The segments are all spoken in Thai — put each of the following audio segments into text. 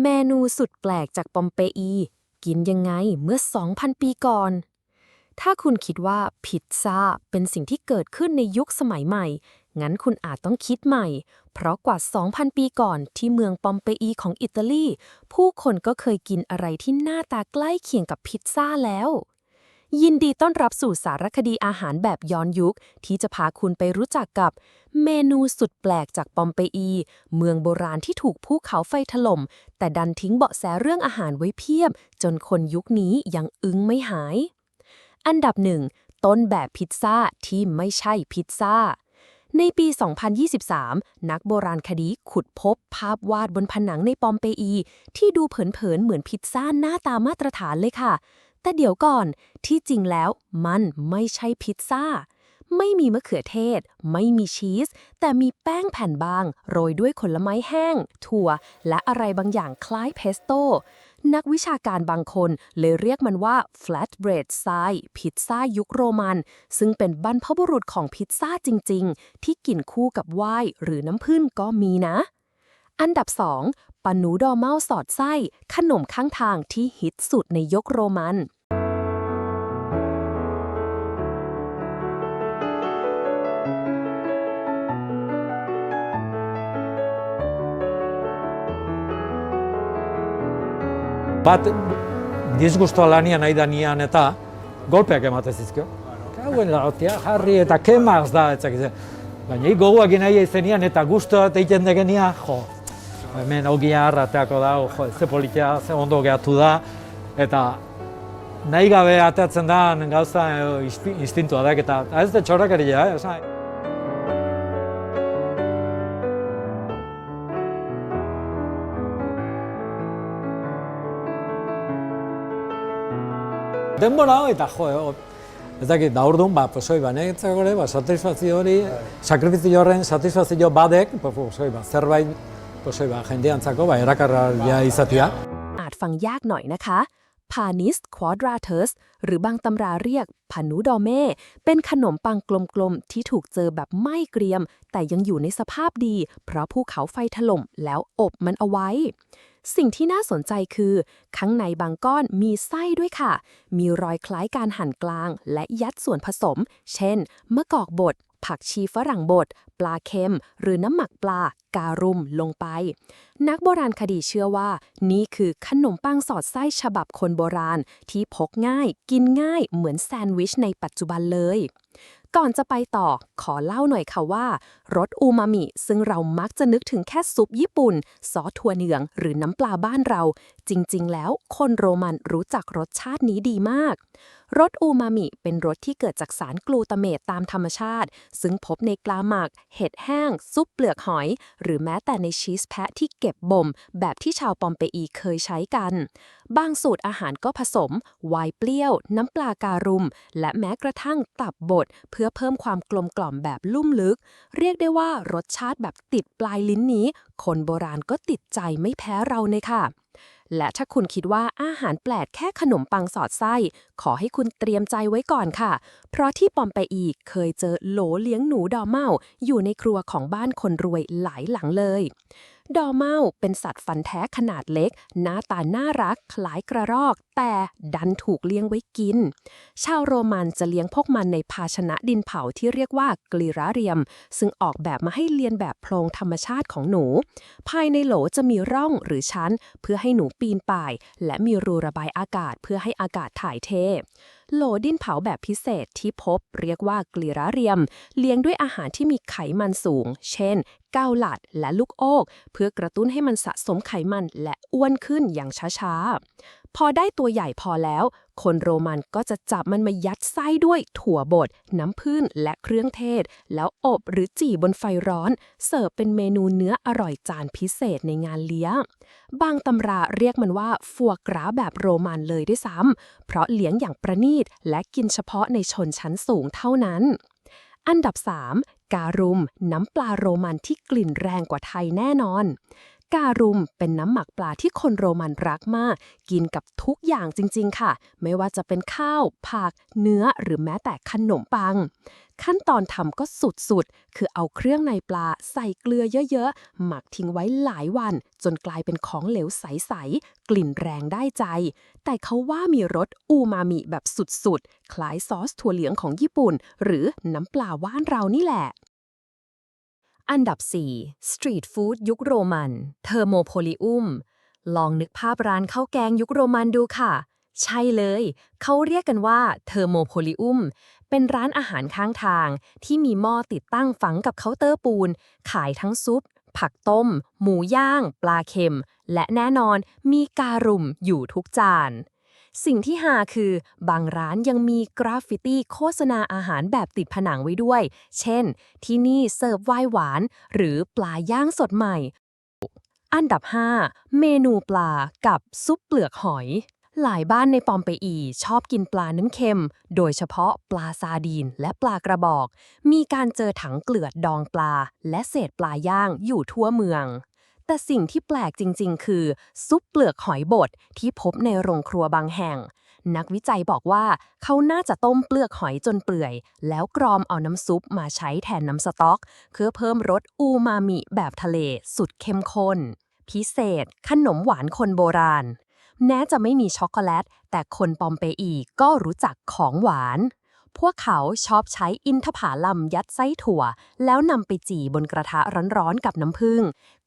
เมนูสุดแปลกจากปอมเปอี กินยังไงเมื่อ 2,000 ปีก่อน ถ้าคุณคิดว่าพิซซ่าเป็นสิ่งที่เกิดขึ้นในยุคสมัยใหม่ งั้นคุณอาจต้องคิดใหม่ เพราะกว่า 2,000 ปีก่อนที่เมืองปอมเปอีของอิตาลี ผู้คนก็เคยกินอะไรที่หน้าตาใกล้เคียงกับพิซซ่าแล้ว ยินดีต้อนรับสู่สารคดีอาหารแบบย้อนยุค ที่จะพาคุณไปรู้จักกับ เมนูสุดแปลกจากปอมเปอี เมืองโบราณที่ถูกภูเขาไฟถล่ม แต่ดันทิ้งเบาะแสเรื่องอาหารไว้เพียบ จนคนยุคนี้ยังอึ้งไม่หาย อันดับหนึ่งต้นแบบพิซซ่าที่ไม่ใช่พิซซ่าในปี 2023 นักโบราณคดีขุดพบภาพวาดบนผนังในปอมเปอี ที่ดูเผินๆ เหมือนพิซซ่าหน้าตามาตรฐานเลยค่ะ แต่เดี๋ยวก่อนที่จริงแล้วมันไม่ใช่พิซซ่า ไม่มีมะเขือเทศ ไม่มีชีส แต่มีแป้งแผ่นบาง โรยด้วยผลไม้แห้ง ถั่ว และอะไรบางอย่างคล้ายเพสโต้นักวิชาการบางคนเลยเรียกมันว่า flatbread s i e พิซซ่ายุคโรมัน ซึ่งเป็นบรรพบุรุษของพิซซ่าจริง ๆ ที่กินคู่กับไวน์หรือน้ำผึ้งก็มีนะ อันดับ 2 ปานูดอร์เมาสอดไส้ ขนมข้างทางที่ฮิตสุดในยุคโรมัน Bat disgustoa lanian nahi da nian eta golpeak ematen zizkio. Hauen lautia, jarri eta kemaz da, etzak izan. Baina hi gogoak nahi izenian eta guztua eta egiten degenia, jo, hemen ogia arrateako da, jo, ze politia, ze ondo gehatu da, eta nahi gabe ateatzen da gauza inspi- instintua da, eta ez da txorrakaria, eh, esan. denbora eta jo, eh, ez dakit, da orduan, ba, pues, oi, ba, niretzako ere, ba, satisfazio hori, sakrifizio horren satisfazio badek, pues, pues, oi, ba, zerbait, pues, oi, ba, jendeantzako, ba, erakarraia izatea. อาจฟังยากหน่อยนะคะ พานิสควอดราเทสหรือบางตำราเรียกพานูดอเม่ เป็นขนมปังกลมๆ ที่ถูกเจอแบบไม่เกรียม แต่ยังอยู่ในสภาพดี เพราะภูเขาไฟถล่มแล้วอบมันเอาไว้ สิ่งที่น่าสนใจคือ ข้างในบางก้อนมีไส้ด้วยค่ะ มีรอยคล้ายการหั่นกลาง และยัดส่วนผสม เช่น มะกอกบด ผักชีฝรั่งบด ปลาเค็ม หรือน้ำหมักปลาการุมลงไป นักโบราณคดีเชื่อว่า นี่คือขนมปังสอดไส้ฉบับคนโบราณ ที่พกง่าย กินง่ายเหมือนแซนด์วิชในปัจจุบันเลย ก่อนจะไปต่อขอเล่าหน่อยค่ะว่ารสอูมามิ ซึ่งเรามักจะนึกถึงแค่ซุปญี่ปุ่น ซอสถั่วเหลือง หรือน้ำปลาบ้านเรา จริงๆ แล้วคนโรมันรู้จักรสชาตินี้ดีมากรสอูมามิเป็นรสที่เกิดจากสารกลูตาเมตตามธรรมชาติ ซึ่งพบในปลาหมัก เห็ดแห้ง ซุปเปลือกหอย หรือแม้แต่ในชีสแพะที่เก็บบ่ม แบบที่ชาวปอมเปอีเคยใช้กัน บางสูตรอาหารก็ผสม ไวน์เปรี้ยว น้ำปลาการุม และแม้กระทั่งตับบดเพื่อเพิ่มความกลมกล่อมแบบลุ่มลึก เรียกได้ว่ารสชาติแบบติดปลายลิ้นนี้ คนโบราณก็ติดใจไม่แพ้เราเลยค่ะ และถ้าคุณคิดว่าอาหารแปลกแค่ขนมปังสอดไส้ ขอให้คุณเตรียมใจไว้ก่อนค่ะ เพราะที่ปอมเปอีกเคยเจอโหลเลี้ยงหนูดอเมาอยู่ในครัวของบ้านคนรวยหลายหลังเลย ดอเมาเป็นสัตว์ฟันแท้ขนาดเล็ก หน้าตาน่ารัก คล้ายกระรอก แต่ดันถูกเลี้ยงไว้กิน ชาวโรมันจะเลี้ยงพวกมันในภาชนะดินเผาที่เรียกว่ากลีราเรียม ซึ่งออกแบบมาให้เลียนแบบโพรงธรรมชาติของหนู ภายในโหลจะมีร่องหรือชั้น เพื่อให้หนูปีนป่าย และมีรูระบายอากาศเพื่อให้อากาศถ่ายเท โหลดินเผาแบบพิเศษที่พบเรียกว่ากลีราเรียม เลี้ยงด้วยอาหารที่มีไขมันสูง เช่นเกาหลัดและลูกโอก เพื่อกระตุ้นให้มันสะสมไขมันและอ้วนขึ้นอย่างช้าๆ พอได้ตัวใหญ่พอแล้ว คนโรมันก็จะจับมันมายัดไส้ด้วยถั่วบด น้ำผึ้งและเครื่องเทศ แล้วอบหรือจี่บนไฟร้อน เสิร์ฟเป็นเมนูเนื้ออร่อยจานพิเศษในงานเลี้ยง บางตำราเรียกมันว่าฟัวกราแบบโรมันเลยด้วยซ้ำ เพราะเลี้ยงอย่างประณีตและกินเฉพาะในชนชั้นสูงเท่านั้น อันดับ 3 การุม น้ำปลาโรมันที่กลิ่นแรงกว่าไทยแน่นอน การุมเป็นน้ำหมักปลาที่คนโรมันรักมาก กินกับทุกอย่างจริง ๆ ค่ะ ไม่ว่าจะเป็นข้าว ผัก เนื้อหรือแม้แต่ขนมปัง ขั้นตอนทำก็สุด ๆ คือเอาเครื่องในปลาใส่เกลือเยอะ ๆ หมักทิ้งไว้หลายวัน จนกลายเป็นของเหลวใส ๆ กลิ่นแรงได้ใจ แต่เขาว่ามีรสอูมามิแบบสุด ๆ คล้ายซอสถั่วเหลืองของญี่ปุ่น หรือน้ำปลาว่านเรานี่แหละ อันดับ 4 สตรีทฟู้ดยุคโรมัน เทอร์โมโพลิอุม ลองนึกภาพร้านข้าวแกงยุคโรมันดูค่ะ ใช่เลย เขาเรียกกันว่าเทอร์โมโพลิอุม เป็นร้านอาหารข้างทาง ที่มีหม้อติดตั้งฝังกับเคาน์เตอร์ปูน ขายทั้งซุป ผักต้ม หมูย่าง ปลาเค็ม และแน่นอนมีการุมอยู่ทุกจาน สิ่งที่หาคือบางร้านยังมีกราฟฟิตี้โฆษณาอาหารแบบติดผนังไว้ด้วย เช่น ที่นี่เสิร์ฟไวน์หวาน หรือปลาย่างสดใหม่ อันดับ 5 เมนูปลากับซุปเปลือกหอย หลายบ้านในปอมเปอีชอบกินปลาน้ำเค็ม โดยเฉพาะปลาซาดีนและปลากระบอก มีการเจอถังเกลือดดองปลา และเศษปลาย่างอยู่ทั่วเมือง แต่สิ่งที่แปลกจริง ๆ คือ ซุปเปลือกหอยบดที่พบในโรงครัวบางแห่ง นักวิจัยบอกว่าเขาน่าจะต้มเปลือกหอยจนเปื่อย แล้วกรอมเอาน้ำซุปมาใช้แทนน้ำสต๊อกเพื่อเพิ่มรสอูมามิแบบทะเลสุดเข้มข้น พิเศษ ขนมหวานคนโบราณแม้จะไม่มีช็อกโกแลต แต่คนปอมเปอีก็รู้จักของหวาน พวกเขาชอบใช้อินทผลัมยัดไส้ถั่ว แล้วนำไปจี่บนกระทะร้อนๆกับน้ำผึ้ง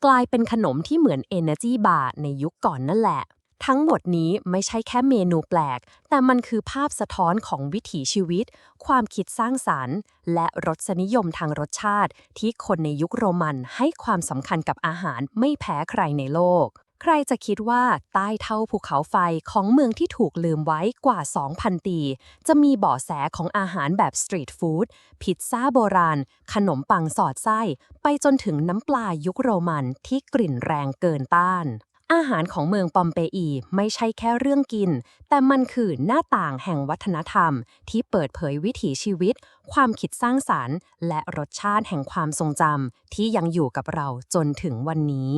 กลายเป็นขนมที่เหมือน Energy Bar ในยุคก่อนนั่นแหละ ทั้งหมดนี้ไม่ใช่แค่เมนูแปลก แต่มันคือภาพสะท้อนของวิถีชีวิต ความคิดสร้างสารรค์ และรสนิยมทางรสชาติ ที่คนในยุคโรมันให้ความสำคัญกับอาหารไม่แพ้ใครในโลก ใครจะคิดว่าใต้เท่าภูเขาไฟของเมืองที่ถูกลืมไว้กว่า 2,000 ปี จะมีเบาะแสของอาหารแบบสตรีทฟู้ดพิซซ่าโบราณ ขนมปังสอดไส้ ไปจนถึงน้ำปลายุคโรมันที่กลิ่นแรงเกินต้านอาหารของเมืองปอมเปอีไม่ใช่แค่เรื่องกิน แต่มันคือหน้าต่างแห่งวัฒนธรรม ที่เปิดเผยวิถีชีวิต ความคิดสร้างสารรค์ และรสชาติแห่งความทรงจำที่ยังอยู่กับเราจนถึงวันนี้